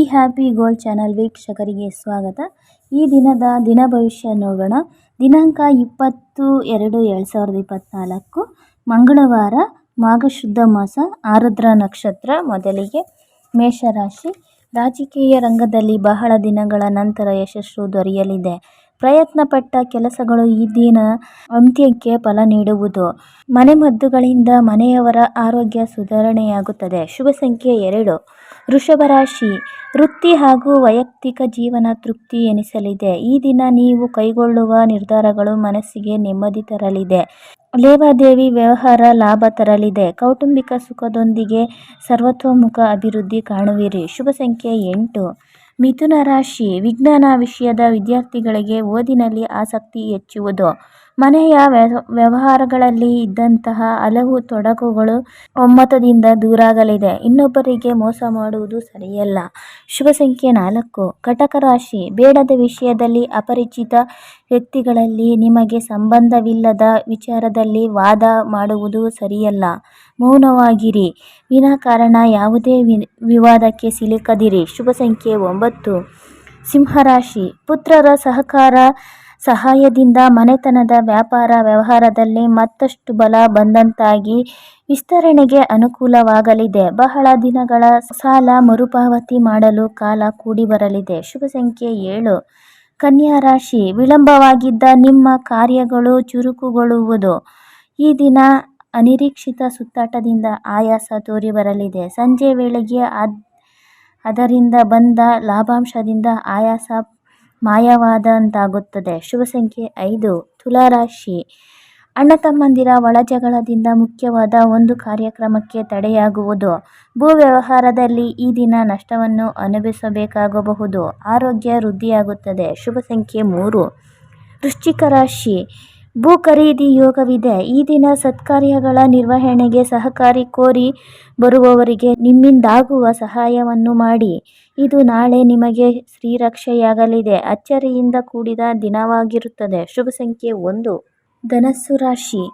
Happy gold channel ವೀಕ್ಷಕರಿಗೆ ಸ್ವಾಗತ. ಈ ದಿನದ ದಿನ ಭವಿಷ್ಯ ನೋಡೋಣ. ದಿನಾಂಕ ಇಪ್ಪತ್ತು ಎರಡು ಎರಡು ಸಾವಿರದ ಇಪ್ಪತ್ತ್ನಾಲ್ಕು ಮಂಗಳವಾರ ಮಾಘ ಶುದ್ಧ ಮಾಸ, ಆರುದ್ರ ನಕ್ಷತ್ರ ಮೊದಲಿಗೆ ಮೇಷರಾಶಿ. ರಾಜಕೀಯ ರಂಗದಲ್ಲಿ ಬಹಳ ದಿನಗಳ ನಂತರ ಯಶಸ್ಸು ದೊರೆಯಲಿದೆ. ಪ್ರಯತ್ನಪಟ್ಟ ಕೆಲಸಗಳು ಈ ದಿನ ಅಂತ್ಯಕ್ಕೆ ಫಲ ನೀಡುವುದು. ಮನೆಮದ್ದುಗಳಿಂದ ಮನೆಯವರ ಆರೋಗ್ಯ ಸುಧಾರಣೆಯಾಗುತ್ತದೆ. ಶುಭ ಸಂಖ್ಯೆ ಎರಡು. ವೃಷಭ ರಾಶಿ. ವೃತ್ತಿ ಹಾಗೂ ವೈಯಕ್ತಿಕ ಜೀವನ ತೃಪ್ತಿ ಎನಿಸಲಿದೆ. ಈ ದಿನ ನೀವು ಕೈಗೊಳ್ಳುವ ನಿರ್ಧಾರಗಳು ಮನಸ್ಸಿಗೆ ನೆಮ್ಮದಿ ತರಲಿದೆ. ಲೇವಾದೇವಿ ವ್ಯವಹಾರ ಲಾಭ ತರಲಿದೆ. ಕೌಟುಂಬಿಕ ಸುಖದೊಂದಿಗೆ ಸರ್ವತೋಮುಖ ಅಭಿವೃದ್ಧಿ ಕಾಣುವಿರಿ. ಶುಭ ಸಂಖ್ಯೆ ಎಂಟು. ಮಿಥುನ ರಾಶಿ ವಿಜ್ಞಾನ ವಿಷಯದ ವಿದ್ಯಾರ್ಥಿಗಳಿಗೆ ಓದಿನಲ್ಲಿ ಆಸಕ್ತಿ ಹೆಚ್ಚುವುದು. ಮನೆಯ ವ್ಯವಹಾರಗಳಲ್ಲಿ ಇದ್ದಂತಹ ಹಲವು ತೊಡಕುಗಳು ಒಮ್ಮತದಿಂದ ದೂರಾಗಲಿದೆ. ಇನ್ನೊಬ್ಬರಿಗೆ ಮೋಸ ಮಾಡುವುದು ಸರಿಯಲ್ಲ. ಶುಭ ಸಂಖ್ಯೆ ನಾಲ್ಕು. ಕಟಕ ರಾಶಿ. ಬೇಡದ ವಿಷಯದಲ್ಲಿ ಅಪರಿಚಿತ ವ್ಯಕ್ತಿಗಳಲ್ಲಿ ನಿಮಗೆ ಸಂಬಂಧವಿಲ್ಲದ ವಿಚಾರದಲ್ಲಿ ವಾದ ಮಾಡುವುದು ಸರಿಯಲ್ಲ. ಮೌನವಾಗಿರಿ. ವಿನಾಕಾರಣ ಯಾವುದೇ ವಿವಾದಕ್ಕೆ ಸಿಲುಕದಿರಿ. ಶುಭ ಸಂಖ್ಯೆ ಒಂಬತ್ತು. ಸಿಂಹರಾಶಿ ಪುತ್ರರ ಸಹಕಾರ ಸಹಾಯದಿಂದ ಮನೆತನದ ವ್ಯಾಪಾರ ವ್ಯವಹಾರದಲ್ಲಿ ಮತ್ತಷ್ಟು ಬಲ ಬಂದಂತಾಗಿ ವಿಸ್ತರಣೆಗೆ ಅನುಕೂಲವಾಗಲಿದೆ. ಬಹಳ ದಿನಗಳ ಸಾಲ ಮರುಪಾವತಿ ಮಾಡಲು ಕಾಲ ಕೂಡಿ ಬರಲಿದೆ ಶುಭ ಸಂಖ್ಯೆ ಏಳು. ಕನ್ಯಾ ರಾಶಿ. ವಿಳಂಬವಾಗಿದ್ದ ನಿಮ್ಮ ಕಾರ್ಯಗಳು ಚುರುಕುಗೊಳ್ಳುವುದು. ಈ ದಿನ ಅನಿರೀಕ್ಷಿತ ಸುತ್ತಾಟದಿಂದ ಆಯಾಸ ತೋರಿ ಬರಲಿದೆ ಸಂಜೆ ವೇಳೆಗೆ ಅದರಿಂದ ಬಂದ ಲಾಭಾಂಶದಿಂದ ಆಯಾಸ ಮಾಯವಾದಂತಾಗುತ್ತದೆ. ಶುಭ ಸಂಖ್ಯೆ ಐದು, ತುಲಾರಾಶಿ. ಅಣ್ಣ ತಮ್ಮಂದಿರ ಒಳಜಗಳದಿಂದ ಮುಖ್ಯವಾದ ಒಂದು ಕಾರ್ಯಕ್ರಮಕ್ಕೆ ತಡೆಯಾಗುವುದು. ಭೂ ವ್ಯವಹಾರದಲ್ಲಿ ಈ ದಿನ ನಷ್ಟವನ್ನು ಅನುಭವಿಸಬೇಕಾಗಬಹುದು. ಆರೋಗ್ಯ ವೃದ್ಧಿಯಾಗುತ್ತದೆ. ಶುಭ ಸಂಖ್ಯೆ ಮೂರು, ವೃಶ್ಚಿಕ ರಾಶಿ. ಭೂ ಖರೀದಿ ಯೋಗವಿದೆ. ಈ ದಿನ ಸತ್ಕಾರ್ಯಗಳ ನಿರ್ವಹಣೆಗೆ ಸಹಕಾರಿ ಕೋರಿ ಬರುವವರಿಗೆ ನಿಮ್ಮಿಂದಾಗುವ ಸಹಾಯವನ್ನು ಮಾಡಿ. ಇದು ನಾಳೆ ನಿಮಗೆ ಶ್ರೀರಕ್ಷೆಯಾಗಲಿದೆ. ಅಚ್ಚರಿಯಿಂದ ಕೂಡಿದ ದಿನವಾಗಿರುತ್ತದೆ. ಶುಭ ಸಂಖ್ಯೆ ಒಂದು. ಧನಸ್ಸು ರಾಶಿ.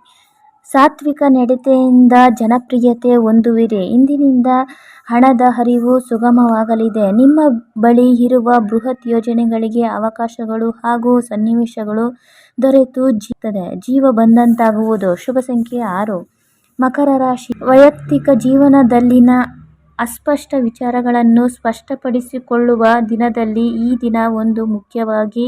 ಸಾತ್ವಿಕ ನಡತೆಯಿಂದ ಜನಪ್ರಿಯತೆ ಹೊಂದುವಿರಿ. ಇಂದಿನಿಂದ ಹಣದ ಹರಿವು ಸುಗಮವಾಗಲಿದೆ. ನಿಮ್ಮ ಬಳಿ ಇರುವ ಬೃಹತ್ ಯೋಜನೆಗಳಿಗೆ ಅವಕಾಶಗಳು ಹಾಗೂ ಸನ್ನಿವೇಶಗಳು ದೊರೆತು ಜೀತದೆ ಜೀವ ಬಂದಂತಾಗುವುದು. ಶುಭ ಸಂಖ್ಯೆ ಆರು. ಮಕರ ರಾಶಿ. ವೈಯಕ್ತಿಕ ಜೀವನದಲ್ಲಿನ ಅಸ್ಪಷ್ಟ ವಿಚಾರಗಳನ್ನು ಸ್ಪಷ್ಟಪಡಿಸಿಕೊಳ್ಳುವ ದಿನದಲ್ಲಿ ಈ ದಿನ ಒಂದು ಮುಖ್ಯವಾಗಿ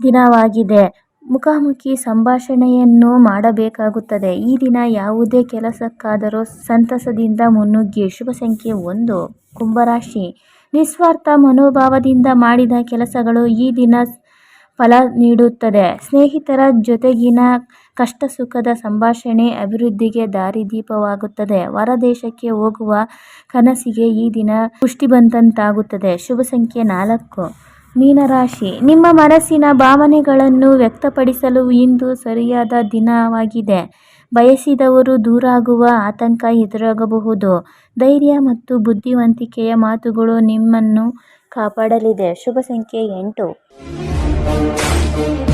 ದಿನವಾಗಿದೆ. ಮುಖಾಮುಖಿ ಸಂಭಾಷಣೆಯನ್ನು ಮಾಡಬೇಕಾಗುತ್ತದೆ. ಈ ದಿನ ಯಾವುದೇ ಕೆಲಸಕ್ಕಾದರೂ ಸಂತಸದಿಂದ ಮುನ್ನುಗ್ಗಿ. ಶುಭ ಸಂಖ್ಯೆ ಒಂದು. ಕುಂಭರಾಶಿ ನಿಸ್ವಾರ್ಥ ಮನೋಭಾವದಿಂದ ಮಾಡಿದ ಕೆಲಸಗಳು ಈ ದಿನ ಫಲ ನೀಡುತ್ತದೆ. ಸ್ನೇಹಿತರ ಜೊತೆಗಿನ ಕಷ್ಟ ಸುಖದ ಸಂಭಾಷಣೆ ಅಭಿವೃದ್ಧಿಗೆ ದಾರಿದೀಪವಾಗುತ್ತದೆ. ಹೊರದೇಶಕ್ಕೆ ಹೋಗುವ ಕನಸಿಗೆ ಈ ದಿನ ಪುಷ್ಟಿ ಬಂದಂತಾಗುತ್ತದೆ ಶುಭ ಸಂಖ್ಯೆ ನಾಲ್ಕು. ಮೀನರಾಶಿ. ನಿಮ್ಮ ಮನಸ್ಸಿನ ಭಾವನೆಗಳನ್ನು ವ್ಯಕ್ತಪಡಿಸಲು ಇಂದು ಸರಿಯಾದ ದಿನವಾಗಿದೆ. ಬಯಸಿದವರು ದೂರಾಗುವ ಆತಂಕ ಎದುರಾಗಬಹುದು. ಧೈರ್ಯ ಮತ್ತು ಬುದ್ಧಿವಂತಿಕೆಯ ಮಾತುಗಳು ನಿಮ್ಮನ್ನು ಕಾಪಾಡಲಿದೆ. ಶುಭ ಸಂಖ್ಯೆ ಎಂಟು. Thank you.